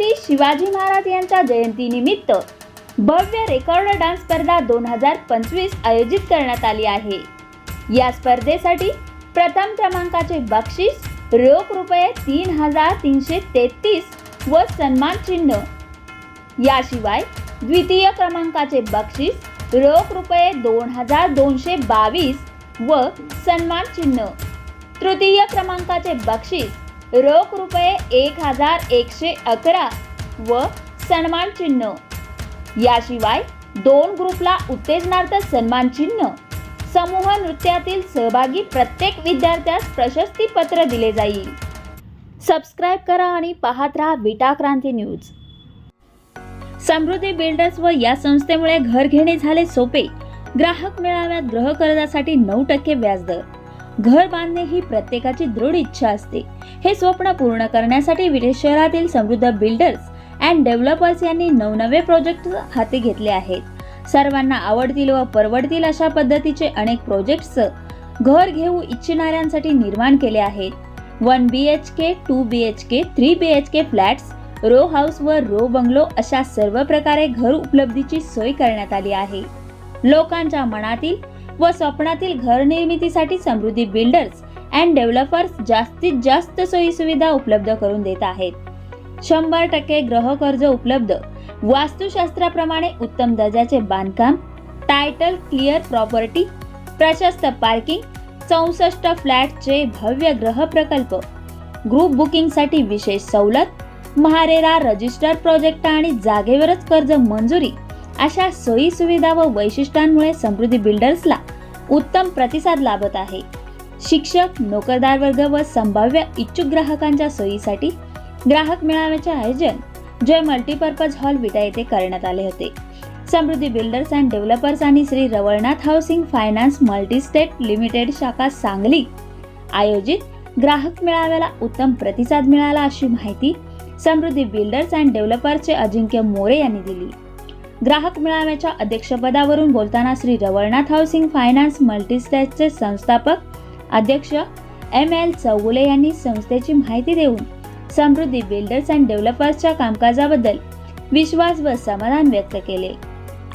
छत्रपती शिवाजी महाराज यांच्या जयंतीनिमित्त भव्य रेकॉर्ड डान्स स्पर्धा दोन हजार पंचवीस आयोजित करण्यात आली आहे. या स्पर्धेसाठी प्रथम क्रमांकाचे बक्षीस रोख रुपये तीन हजार तीनशे तेहतीस व सन्मान चिन्ह. याशिवाय द्वितीय क्रमांकाचे बक्षीस रोख रुपये दोन हजार दोनशे बावीस व सन्मान चिन्ह. तृतीय क्रमांकाचे बक्षीस रोख रुपये एक हजार एकशे अकरा व सन्मान चिन्ह. याशिवाय दोन ग्रुपला उत्तेजनार्थ सन्मान चिन्ह. समूह नृत्यातील सहभागी प्रत्येक विद्यार्थ्यास प्रशस्ती पत्र दिले जाईल. सबस्क्राईब करा आणि पाहत राहा विटा क्रांती न्यूज. समृद्धी बिल्डर्स व या संस्थेमुळे घर घेणे झाले सोपे. ग्राहक मेळाव्यात ग्रह कर्जासाठी नऊ टक्के व्याजदर. घर बांधणे ही प्रत्येकाची दृढ इच्छा असते. हे स्वप्न पूर्ण करण्यासाठी विटे शहरातील समृद्ध बिल्डर्स अँड डेव्हलपर्स यांनी नवनवे प्रोजेक्ट हाती घेतले आहेत. सर्वांना आवडतील व परवडतील अशा पद्धतीचे अनेक प्रोजेक्ट्स घर घेऊ इच्छिणाऱ्यांसाठी निर्माण केले आहेत. One B H K two B H K three B H K flats row house व रो बंगलो अशा सर्व प्रकारे घर उपलब्धीची सोय करण्यात आली आहे. लोकांच्या मनातील व स्वप्नातील घर निर्मितीसाठी समृद्धी बिल्डर्स अँड डेव्हलपर्स जास्तीत जास्त सोयी सुविधा उपलब्ध करून देत आहेत. शंभर टक्के ग्रह कर्ज उपलब्ध. वास्तुशास्त्राप्रमाणे उत्तम दर्जाचे बांधकाम टायटल क्लिअर प्रॉपर्टी प्रशस्त पार्किंग चौसष्ट फ्लॅटचे भव्य ग्रह प्रकल्प ग्रुप बुकिंगसाठी विशेष सवलत महारेरा रजिस्टर प्रोजेक्ट आणि जागेवरच कर्ज मंजुरी अशा सोयी सुविधा व वैशिष्ट्यांमुळे समृद्धी बिल्डर्सला उत्तम प्रतिसाद लाभत आहे. शिक्षक नोकरदार वर्ग व संभाव्य इच्छुक ग्राहकांच्या सोयीसाठी ग्राहक मेळाव्याचे आयोजन जय मल्टीपर्पज हॉल विटा येथे करण्यात आले होते. समृद्धी बिल्डर्स अँड डेव्हलपर्स आणि Shri Rawalnath housing finance multistate limited शाखा सांगली आयोजित ग्राहक मेळाव्याला उत्तम प्रतिसाद मिळाला अशी माहिती समृद्धी बिल्डर्स अँड डेव्हलपर्सचे अजिंक्य मोरे यांनी दिली. ग्राहक मेळाव्याच्या अध्यक्षपदावरून बोलताना श्री रवळनाथ हाऊसिंग फायनान्स मल्टीस्टेटचे संस्थापक अध्यक्ष एम एल चौगुले यांनी संस्थेची माहिती देऊन समृद्धी बिल्डर्स अँड डेव्हलपर्सच्या कामकाजाबद्दल विश्वास व समाधान व्यक्त केले.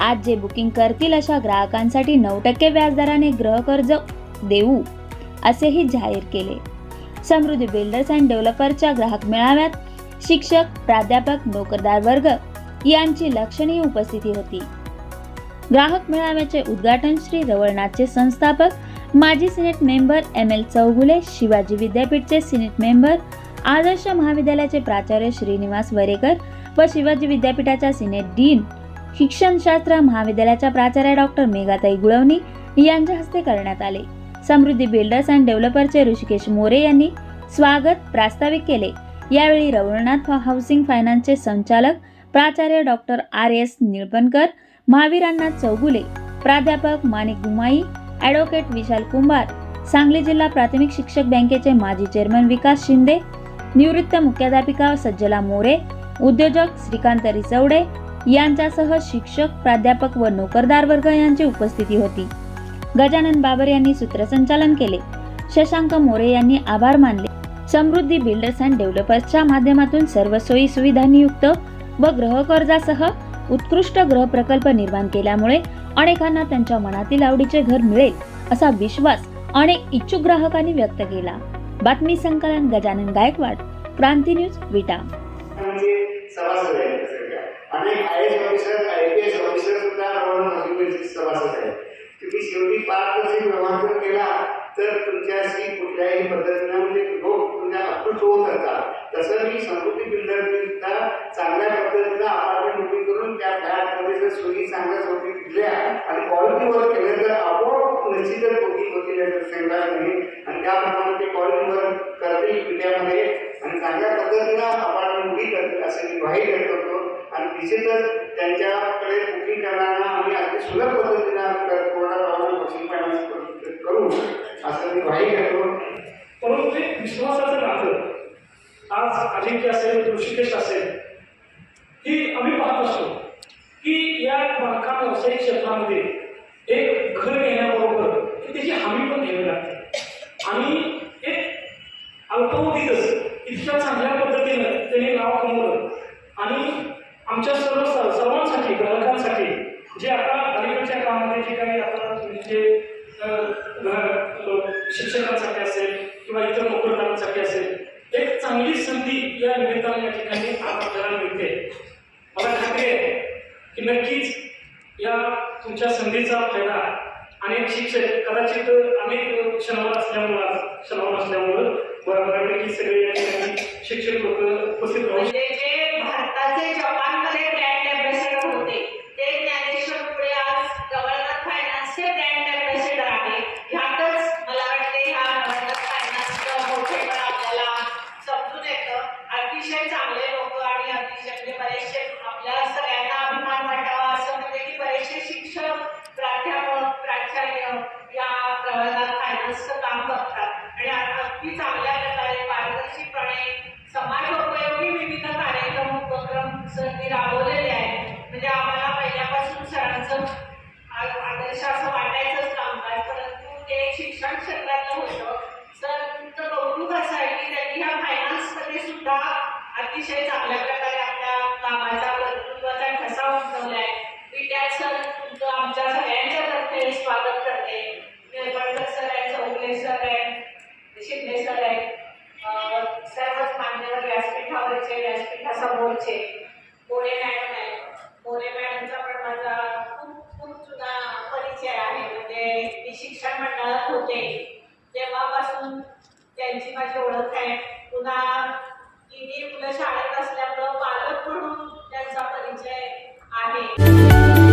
आज जे बुकिंग करतील अशा ग्राहकांसाठी नऊ टक्के व्याजदराने गृहकर्ज देऊ असेही जाहीर केले. समृद्धी बिल्डर्स अँड डेव्हलपर्सच्या ग्राहक मेळाव्यात शिक्षक प्राध्यापक नोकरदार वर्ग यांची लक्षणीय उपस्थिती होती. ग्राहक मेळाव्याचे उद्घाटन श्री रवळनाथचे संस्थापक माजी senate member M L Chougule Shivaji विद्यापीठचे senate member आदर्श महाविद्यालयाचे प्राचार्य श्रीनिवास वरेकर व शिवाजी विद्यापीठाच्या सिनेट डीन शिक्षणशास्त्र महाविद्यालयाच्या प्राचार्य डॉक्टर मेघाताई गुळवणी यांच्या हस्ते करण्यात आले. समृद्धी बिल्डर्स अँड डेव्हलपरचे ऋषिकेश मोरे यांनी स्वागत प्रास्ताविक केले. यावेळी रवळनाथ हाऊसिंग फायनान्सचे संचालक प्राचार्य डॉक्टर आर एस निळपणकर महावीरांना चौगुले प्राध्यापक माणिक गुमाई ॲडव्होकेट विशाल कुंभार सांगली जिल्हा प्राथमिक शिक्षक बँकेचे माजी चेअरमन विकास शिंदे निवृत्त मुख्याध्यापिका सज्जला मोरे उद्योजक श्रीकांत रिचवडे यांच्यासह शिक्षक प्राध्यापक व नोकरदार वर्ग यांची उपस्थिती होती. गजानन बाबर यांनी सूत्रसंचालन केले. शशांक मोरे यांनी आभार मानले. समृद्धी बिल्डर्स अँड डेव्हलपर्सच्या माध्यमातून सर्व सोयी सुविधांनी युक्त व गृहकर्जासह उत्कृष्ट ग्रह प्रकल्प निर्माण केल्यामुळे अनेकांना त्यांच्या मनातील आवडीचे घर मिळेल असा विश्वास अनेक इच्छुक ग्राहकांनी व्यक्त केला. बातमी संकलन गजानन गायकवाड क्रांती न्यूज विटा. म्हणजे सभासद आणि I S officer I P S officer सुद्धा शेवटी पाच व्यवहार केला तर तुमच्याशी कुठल्याही पद्धतीनं म्हणजे हो, लोक तुमच्या अप्रूट होत असतात तसं मी समृद्धी बिल्डरनीसुद्धा चांगल्या पद्धतीनं अपार्टमेंट बुकिंग करून त्या फ्लॅटमध्ये जर सोयी चांगल्या सोयी दिल्या आणि क्वालिटीवर केलं तर आपोआप निश्चितच बुकिंग होतील नाही आणि त्याप्रमाणे ते क्वालिटीवर करतील इंडियामध्ये. आणि चांगल्या पद्धतीनं अपार्टमेंट बुकिंग करतील असं मी ग्वाही व्यक्त करतो. आणि निश्चितच त्यांच्याकडे बुकिंग करताना आम्ही अगदी सुलभ पद्धतीनं कोणाला प्रॉब्लेम फायनान्स करू असं मी ग्वाही करतो परंतु ते विश्वासाचं नातं आज अजिंक्य असेल ऋषिकेश असेल ही आम्ही पाहत असतो की या बांधकाम व्यावसायिक क्षेत्रामध्ये एक घर घेण्याबरोबर त्याची हमी पण घ्यावी लागते आणि एक अल्पावधीतच इतक्या चांगल्या पद्धतीनं त्यांनी नाव कमवलं आमच्या सर्व सर्वांसाठी ग्राहकांसाठी जे आता अलीकडच्या कामामध्ये जे काही आता शिक्षकांसाठी असेल किंवा इतर नोकरदारांसाठी असेल एक चांगली संधी या निमित्ताने या ठिकाणी आज आपल्याला मिळते. मला खात्री आहे की नक्कीच या तुमच्या संधीचा फायदा अनेक शिक्षक कदाचित अनेक क्षणावर असल्यामुळं क्षणावर असल्यामुळं बऱ्यापैकी सगळे ठिकाणी शिक्षक लोक उपस्थित राहू भारताचे जपानमध्ये उपक्रम राबवलेले आहेत म्हणजे आम्हाला पहिल्यापासून सरांचं आदर्श असं वाटायचंच कामकाज परंतु ते शिक्षण क्षेत्रातलं होतं. तुमचं कौतुक असं आहे की त्यांनी ह्या फायनान्समध्ये सुद्धा अतिशय चांगल्या प्रकारे आपल्या कामाचा कर्तृत्वाचा ठसा उमटवलाय. मी त्यात सर तुमचं आमच्या सगळ्यांच्या तर्फे स्वागत करते. निळवणकर सर आहे चौगले सर आहे शिंदे सर आहे सर्वच मान्यवर व्यासपीठावरचे व्यासपीठासमोरचे. मोरे मॅडम आहे. मोरे मॅडमचा पण माझा खूप खूप जुना परिचय आहे. म्हणजे मी शिक्षण मंडळात होते. तेव्हापासून त्यांची माझी ओळख आहे. पुन्हा तिन्ही मुलं शाळेत असल्यामुळं पालक म्हणून त्यांचा परिचय आहे.